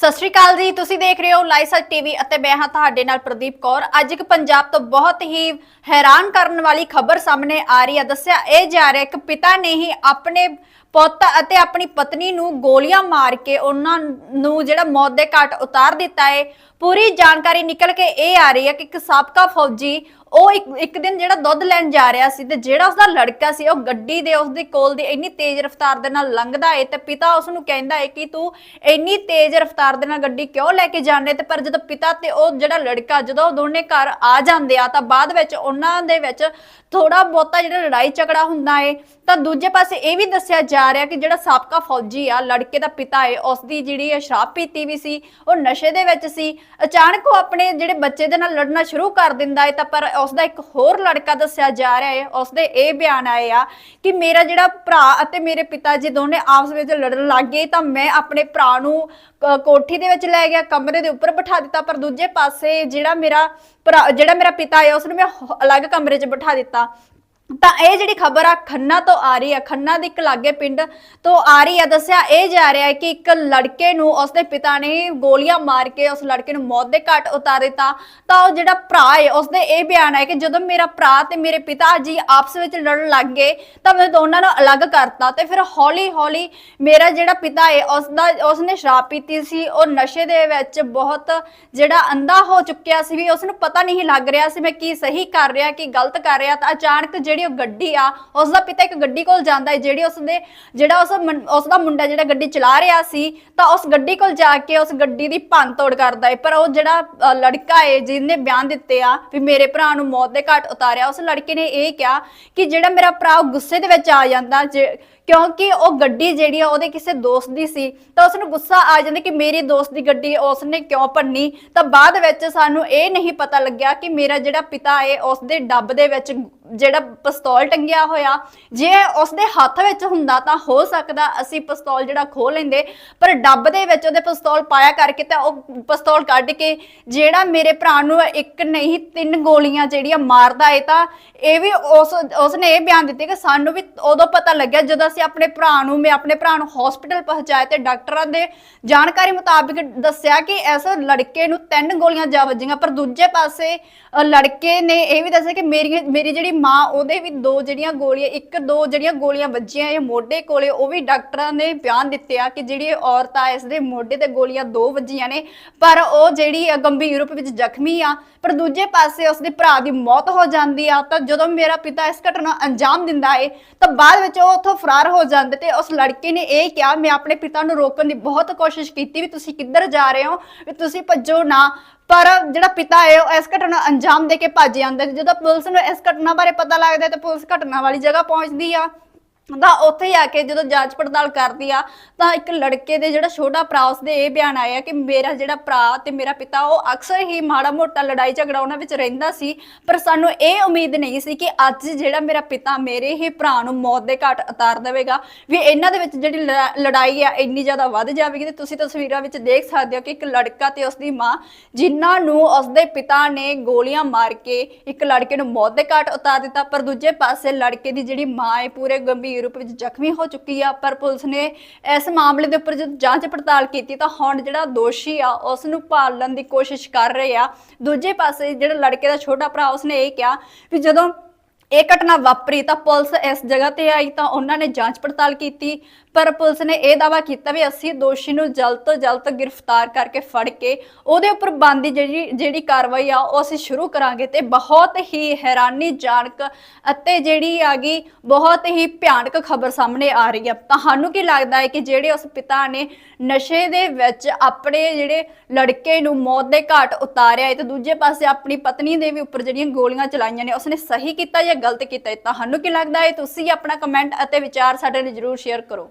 ਸਤਿ ਸ਼੍ਰੀ ਅਕਾਲ ਜੀ, ਤੁਸੀਂ ਦੇਖ ਰਹੇ ਹੋ ਲਾਈਸਾ ਟੀਵੀ ਅਤੇ ਮੈਂ ਹਾਂ ਤੁਹਾਡੇ ਨਾਲ ਪ੍ਰਦੀਪ ਕੌਰ। ਅੱਜ ਇੱਕ ਪੰਜਾਬ ਤੋਂ ਬਹੁਤ ਹੀ ਹੈਰਾਨ ਕਰਨ ਵਾਲੀ ਖਬਰ ਸਾਹਮਣੇ ਆ ਰਹੀ ਹੈ। ਦੱਸਿਆ ਇਹ ਜਾ ਰਿਹਾ ਕਿ ਪਿਤਾ ਨੇ ਹੀ ਆਪਣੇ ਪੁੱਤ ਅਤੇ ਆਪਣੀ ਪਤਨੀ ਨੂੰ ਗੋਲੀਆਂ ਮਾਰ ਕੇ ਉਹਨਾਂ ਨੂੰ ਜਿਹੜਾ ਮੌਤ ਦੇ ਘਾਟ ਉਤਾਰ ਦਿੱਤਾ ਹੈ। ਪੂਰੀ ਜਾਣਕਾਰੀ ਨਿਕਲ ਕੇ ਇਹ ਆ ਰਹੀ ਹੈ ਕਿ ਇੱਕ ਸਾਬਕਾ ਫੌਜੀ ਉਹ ਇੱਕ ਇੱਕ ਦਿਨ ਜਿਹੜਾ ਦੁੱਧ ਲੈਣ ਜਾ ਰਿਹਾ ਸੀ ਤੇ ਜਿਹੜਾ ਉਸਦਾ ਲੜਕਾ ਸੀ, ਉਹ ਗੱਡੀ ਦੇ, ਉਸਦੇ ਕੋਲ ਦੀ ਇੰਨੀ ਤੇਜ਼ ਰਫ਼ਤਾਰ ਦੇ ਨਾਲ ਲੰਘਦਾ ਏ ਤੇ ਪਿਤਾ ਉਸ ਨੂੰ ਕਹਿੰਦਾ ਏ ਕਿ ਤੂੰ ਇੰਨੀ ਤੇਜ਼ ਰਫ਼ਤਾਰ ਦੇ ਨਾਲ ਗੱਡੀ ਕਿਉਂ ਲੈ ਕੇ ਜਾਂਦੇ ਤੇ ਪਰ ਜਦੋਂ ਪਿਤਾ ਤੇ ਉਹ ਜਿਹੜਾ ਲੜਕਾ, ਜਦੋਂ ਉਹ ਦੋਨੇ ਘਰ ਆ ਜਾਂਦੇ ਆ ਤਾਂ ਬਾਅਦ ਵਿੱਚ ਉਹਨਾਂ ਦੇ ਵਿੱਚ ਥੋੜਾ ਬਹੁਤਾ ਜਿਹੜਾ ਲੜਾਈ ਝਗੜਾ ਹੁੰਦਾ ਏ। ਤਾਂ ਦੂਜੇ ਪਾਸੇ ਇਹ ਵੀ ਦੱਸਿਆ ਜਾ ਰਿਹਾ ਕਿ ਜਿਹੜਾ ਸਾਬਕਾ ਫੌਜੀ ਆ, ਲੜਕੇ ਦਾ ਪਿਤਾ ਏ ਉਸ ਦੀ ਜਿਹੜੀ ਸ਼ਰਾਬ ਪੀਤੀ ਵੀ ਸੀ, ਉਹ ਨਸ਼ੇ ਦੇ ਵਿੱਚ ਸੀ। ਅਚਾਨਕ ਉਹ ਆਪਣੇ ਜਿਹੜੇ ਬੱਚੇ ਦੇ ਨਾਲ ਲੜਨਾ ਸ਼ੁਰੂ ਕਰ ਦਿੰਦਾ ਏ ਤਾਂ ਪਰ ਉਸ ਦਾ ਇੱਕ ਹੋਰ ਲੜਕਾ ਦੱਸਿਆ ਜਾ ਰਿਹਾ ਏ ਉਸ ਦੇ ਇਹ ਬਿਆਨ ਆਏ ਆ ਕਿ ਮੇਰਾ ਜਿਹੜਾ ਭਰਾ ਅਤੇ ਮੇਰੇ ਪਿਤਾ ਜੀ ਦੋਨੇ ਆਪਸ ਵਿੱਚ ਲੜਨ ਲੱਗ ਗਏ, ਤਾਂ ਮੈਂ ਆਪਣੇ ਭਰਾ ਨੂੰ ਕੋਠੀ ਦੇ ਵਿੱਚ ਲੈ ਗਿਆ, ਕਮਰੇ ਦੇ ਉੱਪਰ ਬਿਠਾ ਦਿੱਤਾ, ਪਰ ਦੂਜੇ ਪਾਸੇ ਜਿਹੜਾ ਮੇਰਾ ਭਰਾ, ਜਿਹੜਾ ਮੇਰਾ ਪਿਤਾ ਹੈ ਉਸ ਨੂੰ ਮੈਂ ਅਲੱਗ ਕਮਰੇ 'ਚ ਬਿਠਾ ਦਿੱਤਾ। ਤਾਂ ਇਹ ਜਿਹੜੀ ਖਬਰ ਆ, ਖੰਨਾ ਤੋਂ ਆ ਰਹੀ ਆ, ਖੰਨਾ ਦੇ ਇੱਕ ਲਾਗੇ ਪਿੰਡ ਤੋਂ ਆ ਰਹੀ ਆ। ਦੱਸਿਆ ਇਹ ਜਾ ਰਿਹਾ ਹੈ ਕਿ ਇੱਕ ਲੜਕੇ ਨੂੰ ਉਸਦੇ ਪਿਤਾ ਨੇ ਗੋਲੀਆਂ ਮਾਰ ਕੇ ਉਸ ਲੜਕੇ ਨੂੰ ਮੌਤ ਦੇ ਘਾਟ ਉਤਾਰ ਦਿੱਤਾ। ਤਾਂ ਉਹ ਜਿਹੜਾ ਭਰਾ ਹੈ, ਉਸਦੇ ਇਹ ਬਿਆਨ ਹੈ ਕਿ ਜਦੋਂ ਮੇਰਾ ਭਰਾ ਤੇ ਮੇਰੇ ਪਿਤਾ ਜੀ ਆਪਸ ਵਿੱਚ ਲੜਨ ਲੱਗ ਗਏ, ਤਾਂ ਮੈਂ ਦੋਨਾਂ ਨੂੰ ਅਲੱਗ ਕਰਤਾ ਤੇ ਫਿਰ ਹੌਲੀ ਹੌਲੀ ਮੇਰਾ ਜਿਹੜਾ ਪਿਤਾ ਹੈ, ਉਸਦਾ, ਉਸਨੇ ਸ਼ਰਾਬ ਪੀਤੀ ਸੀ। ਉਹ ਨਸ਼ੇ ਦੇ ਵਿੱਚ ਬਹੁਤ ਜਿਹੜਾ ਅੰਧਾ ਹੋ ਚੁੱਕਿਆ ਸੀ ਵੀ ਉਸ ਨੂੰ ਪਤਾ ਨਹੀਂ ਲੱਗ ਰਿਹਾ ਸੀ ਮੈਂ ਕੀ ਸਹੀ ਕਰ ਰਿਹਾ, ਕੀ ਗਲਤ ਕਰ ਰਿਹਾ। ਤਾਂ ਅਚਾਨਕ ਜਿਹੜੀ ਉਹ ਗੱਡੀ ਆ ਉਸ ਦਾ ਪਿਤਾ ਇੱਕ ਗੱਡੀ ਕੋਲ ਜਾਂਦਾ ਹੈ, ਜਿਹੜੀ ਉਸ ਦੇ ਜਿਹੜਾ ਉਸ ਉਸ ਦਾ ਮੁੰਡਾ ਜਿਹੜਾ ਗੱਡੀ ਚਲਾ ਰਿਹਾ ਸੀ, ਤਾਂ ਉਸ ਗੱਡੀ ਕੋਲ ਜਾ ਕੇ ਉਸ ਗੱਡੀ ਦੀ ਭੰਨ ਤੋੜ ਕਰਦਾ ਹੈ। ਪਰ ਉਹ ਜਿਹੜਾ ਲੜਕਾ ਹੈ, ਜਿਹਨੇ ਬਿਆਨ ਦਿੱਤੇ ਆ ਵੀ ਮੇਰੇ ਭਰਾ ਨੂੰ ਮੌਤ ਦੇ ਘਾਟ ਉਤਾਰਿਆ, ਉਸ ਲੜਕੇ ਨੇ ਇਹ ਕਿਹਾ ਕਿ ਜਿਹੜਾ ਮੇਰਾ ਭਰਾ ਉਹ ਗੁੱਸੇ ਦੇ ਵਿੱਚ ਆ ਜਾਂਦਾ ਕਿਉਂਕਿ ਉਹ ਗੱਡੀ ਜਿਹੜੀ ਆ, ਉਹਦੇ ਕਿਸੇ ਦੋਸਤ ਦੀ ਸੀ, ਤਾਂ ਉਸ ਨੂੰ ਗੁੱਸਾ ਆ ਜਾਂਦਾ ਕਿ ਮੇਰੀ ਦੋਸਤ ਦੀ ਗੱਡੀ ਉਸਨੇ ਕਿਉਂ ਭੰਨੀ? ਤਾਂ ਬਾਅਦ ਵਿੱਚ ਸਾਨੂੰ ਇਹ ਨਹੀਂ ਪਤਾ ਲੱਗਿਆ ਕਿ ਮੇਰਾ ਜਿਹੜਾ ਪਿਤਾ ਹੈ ਉਸ ਦੇ ਡੱਬ ਦੇ ਵਿੱਚ ਜਿਹੜਾ ਪਿਸਤੌਲ ਟੰਗਿਆ ਹੋਇਆ, ਜੇ ਉਸ ਦੇ ਹੱਥ ਵਿੱਚ ਹੁੰਦਾ ਤਾਂ ਹੋ ਸਕਦਾ ਅਸੀਂ ਪਿਸਤੌਲ ਜਿਹੜਾ ਖੋਹ ਲੈਂਦੇ, ਪਰ ਡੱਬ ਦੇ ਵਿੱਚ ਉਹਦੇ ਪਿਸਤੌਲ ਪਾਇਆ ਕਰਕੇ ਤਾਂ ਉਹ ਪਿਸਤੌਲ ਕੱਢ ਕੇ ਜਿਹੜਾ ਮੇਰੇ ਭਰਾ ਨੂੰ ਇੱਕ ਨਹੀਂ, ਤਿੰਨ ਗੋਲੀਆਂ ਜਿਹੜੀਆਂ ਮਾਰਦਾ ਏ ਤਾਂ ਇਹ ਵੀ ਉਸ, ਉਸਨੇ ਇਹ ਬਿਆਨ ਦਿੱਤੇ ਕਿ ਸਾਨੂੰ ਵੀ ਉਦੋਂ ਪਤਾ ਲੱਗਿਆ ਜਦੋਂ ਅਸੀਂ ਆਪਣੇ ਭਰਾ ਨੂੰ, ਮੈਂ ਆਪਣੇ ਭਰਾ ਨੂੰ ਹਸਪੀਟਲ ਪਹੁੰਚਾਇਆ ਤੇ ਡਾਕਟਰਾਂ ਦੇ ਜਾਣਕਾਰੀ ਮੁਤਾਬਿਕ ਦੱਸਿਆ ਕਿ ਇਸ ਲੜਕੇ ਨੂੰ ਤਿੰਨ ਗੋਲੀਆਂ ਜਾ ਵੱਜੀਆਂ, ਪਰ ਦੂਜੇ ਪਾਸੇ ਲੜਕੇ ਨੇ ਇਹ ਵੀ ਦੱਸਿਆ ਕਿ ਮੇਰੀ ਮੇਰੀ ਜਿਹੜੀ ਮਾਂ, ਉਹਦੇ ਵੀ ਦੋ ਜਿਹੜੀਆਂ ਗੋਲੀਆਂ, ਇੱਕ ਦੋ ਜਿਹੜੀਆਂ ਗੋਲੀਆਂ ਵੱਜੀਆਂ, ਇਹ ਮੋਢੇ ਕੋਲੇ, ਉਹ ਵੀ ਡਾਕਟਰਾਂ ਨੇ ਬਿਆਨ ਦਿੱਤੇ ਆ ਕਿ ਜਿਹੜੀ ਔਰਤ ਆ, ਇਸ ਦੇ ਮੋਢੇ ਤੇ ਗੋਲੀਆਂ ਦੋ ਵੱਜੀਆਂ ਨੇ, ਪਰ ਉਹ ਜਿਹੜੀ ਗੰਭੀਰ ਰੂਪ ਵਿੱਚ ਜ਼ਖਮੀ ਆ, ਪਰ ਦੂਜੇ ਪਾਸੇ ਉਸਦੇ ਭਰਾ ਦੀ ਮੌਤ ਹੋ ਜਾਂਦੀ ਆ, ਤਾਂ ਜਦੋਂ ਮੇਰਾ ਪਿਤਾ ਇਸ ਘਟਨਾ ਨੂੰ ਅੰਜਾਮ ਦਿੰਦਾ ਏ, ਤਾਂ ਬਾਅਦ ਵਿੱਚ ਉਹ ਉੱਥੋਂ ਫਰਾਰ ਹੋ ਜਾਂਦੇ ਤੇ ਉਸ ਲੜਕੇ ਨੇ ਇਹ ਕਿਹਾ, ਮੈਂ ਆਪਣੇ ਪਿਤਾ ਨੂੰ ਰੋਕਣ ਦੀ ਬਹੁਤ ਕੋਸ਼ਿਸ਼ ਕੀਤੀ ਵੀ ਤੁਸੀਂ ਕਿੱਧਰ ਜਾ ਰਹੇ ਹੋ, ਵੀ ਤੁਸੀਂ ਭੱਜੋ ਨਾ। ਪਰ ਜਿਹੜਾ ਪਿਤਾ ਹੈ, ਉਹ ਇਸ ਘਟਨਾ ਨੂੰ ਅੰਜਾਮ ਦੇ ਕੇ ਭੱਜ ਜਾਂਦਾ ਜਦੋਂ ਪੁਲਿਸ ਨੂੰ ਇਸ ਘਟਨਾ ਬਾਰੇ ਪਤਾ ਲੱਗਦਾ ਹੈ, ਤਾਂ ਪੁਲਿਸ ਘਟਨਾ ਵਾਲੀ ਜਗ੍ਹਾ ਪਹੁੰਚਦੀ ਆ। ਤਾਂ ਉੱਥੇ ਹੀ ਆ ਕੇ ਜਦੋਂ ਜਾਂਚ ਪੜਤਾਲ ਕਰਦੀ ਆ, ਤਾਂ ਇੱਕ ਲੜਕੇ ਦੇ ਜਿਹੜਾ ਛੋਟਾ ਭਰਾ, ਉਸਦੇ ਇਹ ਬਿਆਨ ਆਇਆ ਕਿ ਮੇਰਾ ਜਿਹੜਾ ਭਰਾ ਤੇ ਮੇਰਾ ਪਿਤਾ, ਉਹ ਅਕਸਰ ਹੀ ਮਾੜਾ ਮੋਟਾ ਲੜਾਈ ਝਗੜਾ ਉਹਨਾਂ ਵਿੱਚ ਰਹਿੰਦਾ ਸੀ, ਪਰ ਸਾਨੂੰ ਇਹ ਉਮੀਦ ਨਹੀਂ ਸੀ ਕਿ ਅੱਜ ਜਿਹੜਾ ਮੇਰਾ ਪਿਤਾ ਮੇਰੇ ਹੀ ਭਰਾ ਨੂੰ ਮੌਤ ਦੇ ਘਾਟ ਉਤਾਰ ਦੇਵੇਗਾ। ਵੀ ਇਹਨਾਂ ਦੇ ਵਿੱਚ ਜਿਹੜੀ ਲੜਾ- ਲੜਾਈ ਆ, ਇੰਨੀ ਜ਼ਿਆਦਾ ਵੱਧ ਜਾਵੇਗੀ ਤੇ ਤੁਸੀਂ ਤਸਵੀਰਾਂ ਵਿੱਚ ਦੇਖ ਸਕਦੇ ਹੋ ਕਿ ਇੱਕ ਲੜਕਾ ਤੇ ਉਸਦੀ ਮਾਂ, ਜਿਨ੍ਹਾਂ ਨੂੰ ਉਸਦੇ ਪਿਤਾ ਨੇ ਗੋਲੀਆਂ ਮਾਰ ਕੇ ਇੱਕ ਲੜਕੇ ਨੂੰ ਮੌਤ ਦੇ ਘਾਟ ਉਤਾਰ ਦਿੱਤਾ, ਪਰ ਦੂਜੇ ਪਾਸੇ ਲੜਕੇ ਦੀ ਜਿਹੜੀ ਮਾਂ ਹੈ ਪੂਰੇ ਗੰਭੀਰ ਰੂਪ ਵਿੱਚ ਜ਼ਖਮੀ ਹੋ ਚੁੱਕੀ ਆ, ਪਰ ਪੁਲਿਸ ਨੇ ਇਸ ਮਾਮਲੇ ਦੇ ਉੱਪਰ ਜਦੋਂ ਜਾਂਚ ਪੜਤਾਲ ਕੀਤੀ ਤਾਂ ਹੁਣ ਜਿਹੜਾ ਦੋਸ਼ੀ ਆ ਉਸ ਨੂੰ ਭਾਲਣ ਦੀ ਕੋਸ਼ਿਸ਼ ਕਰ ਰਹੇ ਆ। ਦੂਜੇ ਪਾਸੇ ਜਿਹੜਾ ਲੜਕੇ ਦਾ ਛੋਟਾ ਭਰਾ, ਉਸਨੇ ਇਹ ਕਿਹਾ ਵੀ ਜਦੋਂ ਇਹ ਘਟਨਾ ਵਾਪਰੀ ਤਾਂ ਪੁਲਿਸ ਇਸ ਜਗ੍ਹਾ ਤੇ ਆਈ ਤਾਂ ਉਹਨਾਂ ਨੇ ਜਾਂਚ ਪੜਤਾਲ ਕੀਤੀ, ਪਰ ਪੁਲਿਸ ਨੇ ਇਹ ਦਾਵਾ ਕੀਤਾ ਵੀ ਅਸੀਂ ਦੋਸ਼ੀ ਨੂੰ ਜਲਦ ਤੋਂ ਜਲਦ ਗ੍ਰਿਫਤਾਰ ਕਰਕੇ ਫੜ ਕੇ ਉਹਦੇ ਉੱਪਰ ਬੰਦੀ ਜਿਹੜੀ ਜਿਹੜੀ ਕਾਰਵਾਈ ਆ ਉਹ ਅਸੀਂ ਸ਼ੁਰੂ ਕਰਾਂਗੇ ਤੇ ਬਹੁਤ ਹੀ ਹੈਰਾਨੀਜਨਕ ਅਤੇ ਜਿਹੜੀ ਆਗੀ ਬਹੁਤ ਹੀ ਭਿਆਨਕ ਖਬਰ ਸਾਹਮਣੇ ਆ ਰਹੀ ਆ। ਤੁਹਾਨੂੰ ਕੀ ਲੱਗਦਾ ਹੈ ਕਿ ਜਿਹੜੇ ਉਸ ਪਿਤਾ ਨੇ ਨਸ਼ੇ ਦੇ ਵਿੱਚ ਆਪਣੇ ਜਿਹੜੇ ਲੜਕੇ ਨੂੰ ਮੌਤ ਦੇ ਘਾਟ ਉਤਾਰਿਆ ਹੈ ਤੇ ਦੂਜੇ ਪਾਸੇ ਆਪਣੀ ਪਤਨੀ ਦੇ ਵੀ ਉੱਪਰ ਜਿਹੜੀਆਂ ਗੋਲੀਆਂ ਚਲਾਈਆਂ ਨੇ, ਉਸਨੇ ਸਹੀ ਕੀਤਾ ਜਾਂ ਗਲਤ ਕੀਤਾ ਹੈ ਤੁਹਾਨੂੰ ਕੀ ਲੱਗਦਾ ਹੈ? ਤੁਸੀਂ ਆਪਣਾ ਕਮੈਂਟ ਅਤੇ ਵਿਚਾਰ ਸਾਡੇ ਨਾਲ ਜਰੂਰ ਸ਼ੇਅਰ ਕਰੋ।